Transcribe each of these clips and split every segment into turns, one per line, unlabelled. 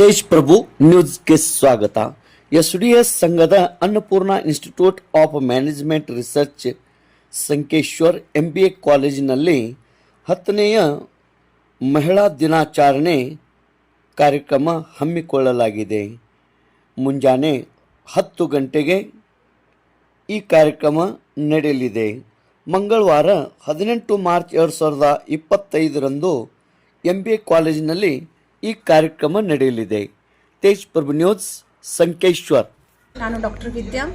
ತೇಜ್ ಪ್ರಭು ನ್ಯೂಸ್ಗೆ ಸ್ವಾಗತ. S D S ಸಂಘದ Annapurna institute of management research Sankeshwar M B A ಕಾಲೇಜಿನಲ್ಲಿ ಹತ್ತನೆಯ ಮಹಿಳಾ ದಿನಾಚರಣೆ ಕಾರ್ಯಕ್ರಮ ಹಮ್ಮಿಕೊಳ್ಳಲಾಗಿದೆ. ಮುಂಜಾನೆ ಹತ್ತು ಗಂಟೆಗೆ ಈ ಕಾರ್ಯಕ್ರಮ ನಡೆಯಲಿದೆ. ಮಂಗಳವಾರ ಹದಿನೆಂಟು ಮಾರ್ಚ್ ಎರಡು ಸಾವಿರದ ಇಪ್ಪತ್ತೈದರಂದು ಎಂ ಬಿ ಎ ಕಾಲೇಜಿನಲ್ಲಿ ಈ ಕಾರ್ಯಕ್ರಮ ನಡೆಯಲಿದೆ. ತೇಜ್ ಪ್ರಭು ನ್ಯೂಸ್, ಸಂಕೇಶ್ವರ್.
ನಾನು doctor Vidya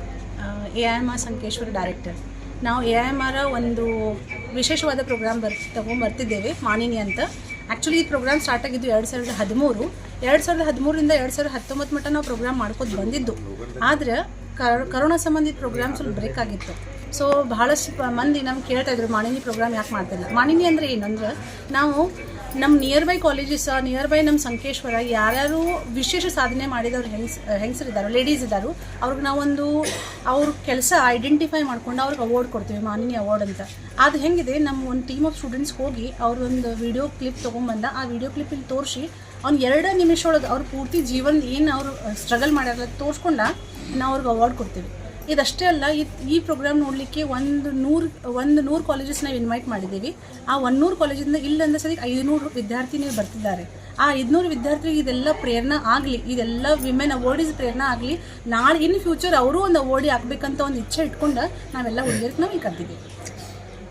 A I M R Sankeshwar director. ನಾವು ಎ ಐ ಎಂ ಆರ್ ಒಂದು ವಿಶೇಷವಾದ ಪ್ರೋಗ್ರಾಮ್ ಬರ್, ತಗೊಂಬರ್ತಿದ್ದೇವೆ, ಮಾನಿನಿ ಅಂತ. ಆ್ಯಕ್ಚುಲಿ ಈ ಪ್ರೋಗ್ರಾಮ್ ಸ್ಟಾರ್ಟ್ ಆಗಿದ್ದು ಎರಡು ಸಾವಿರದ ಹದಿಮೂರು. ಎರಡು ಸಾವಿರದ ಹದಿಮೂರಿಂದ ಎರಡು ಸಾವಿರದ ಹತ್ತೊಂಬತ್ತು ಮಟ್ಟ ನಾವು ಪ್ರೋಗ್ರಾಮ್ ಮಾಡ್ಕೊಂಡು ಬಂದಿದ್ದು. ಆದರೆ, ಕರ್- ಕರೋನಾ ಸಂಬಂಧಿತ ಪ್ರೋಗ್ರಾಮ್ ಸ್ವಲ್ಪ ಬ್ರೇಕ್ ಆಗಿತ್ತು. ಸೊ ಬಹಳಷ್ಟು ಮಂದಿ ನಮ್ಗೆ ಕೇಳ್ತಾ ಇದ್ರು, ಮಾನಿನಿ ಪ್ರೋಗ್ರಾಮ್ ಯಾಕೆ ಮಾಡ್ತಿಲ್ಲ? ಮಾಣಿನಿ ಅಂದರೆ ಏನಂದ್ರೆ, ನಾವು ನಮ್ಮ nearby colleges nearby ನಮ್ಮ ಸಂಕೇಶ್ವರ, ಯಾರ್ಯಾರು ವಿಶೇಷ ಸಾಧನೆ ಮಾಡಿದವ್ರು ಹೆಂಗ್ಸ್ ಹೆಂಗಸರಿದ್ದಾರೋ ಲೇಡೀಸ್ ಇದ್ದಾರೋ ಅವ್ರಿಗೆ ನಾವೊಂದು ಅವ್ರ ಕೆಲಸ ಐಡೆಂಟಿಫೈ ಮಾಡ್ಕೊಂಡು ಅವ್ರಿಗೆ ಅವಾರ್ಡ್ ಕೊಡ್ತೀವಿ ಮಾನಿನಿ ಅವಾರ್ಡ್ ಅಂತ. ಅದು ಹೆಂಗಿದೆ ನಮ್ಮ ಒಂದು ಟೀಮ್ ಆಫ್ ಸ್ಟೂಡೆಂಟ್ಸ್ ಹೋಗಿ ಅವ್ರೊಂದು ವಿಡಿಯೋ ಕ್ಲಿಪ್ ತೊಗೊಂಬಂದ, ಆ ವಿಡಿಯೋ ಕ್ಲಿಪ್ ಇಲ್ಲಿ ತೋರಿಸಿ ಅವ್ನು ಎರಡು ನಿಮಿಷ ಒಳಗೆ ಅವ್ರ ಪೂರ್ತಿ ಜೀವನ ಏನು ಅವರು ಸ್ಟ್ರಗಲ್ ಮಾಡ್ಯಾರ ತೋರಿಸ್ಕೊಂಡ ನಾವು ಅವ್ರಿಗೆ ಅವಾರ್ಡ್ ಕೊಡ್ತೀವಿ. ಇದಷ್ಟೇ ಅಲ್ಲ, ಈ ಪ್ರೋಗ್ರಾಮ್ ನೋಡಲಿಕ್ಕೆ ಒಂದು ನೂರು ಒಂದು ನೂರು ಕಾಲೇಜಸ್ ನಾವು ಇನ್ವೈಟ್ ಮಾಡಿದ್ದೀವಿ. ಆ ಒಂದೂರು ಕಾಲೇಜಿಂದ ಇಲ್ಲಂದ್ರೆ ಸರಿ ಐದುನೂರು ವಿದ್ಯಾರ್ಥಿನಿ ಬರ್ತಿದ್ದಾರೆ. ಆ ಐದುನೂರು ವಿದ್ಯಾರ್ಥಿಗಳಿಗೆ ಇದೆಲ್ಲ ಪ್ರೇರಣೆ ಆಗಲಿ, ಇದೆಲ್ಲ ವಿಮೆನ್ ಅವಾರ್ಡ್ ಇಸ್ ಪ್ರೇರಣೆ ಆಗಲಿ, ನಾಳೆ ಇನ್ ಫ್ಯೂಚರ್ ಅವರು ಒಂದು ಅವಾರ್ಡಿ ಆಗಬೇಕಂತ ಒಂದು ಇಚ್ಛೆ ಇಟ್ಕೊಂಡು ನಾವೆಲ್ಲ ಹುಡುಗಿಯರಿಗೆ ನಾವು ಈಗ ಕರ್ತಿದ್ದೀವಿ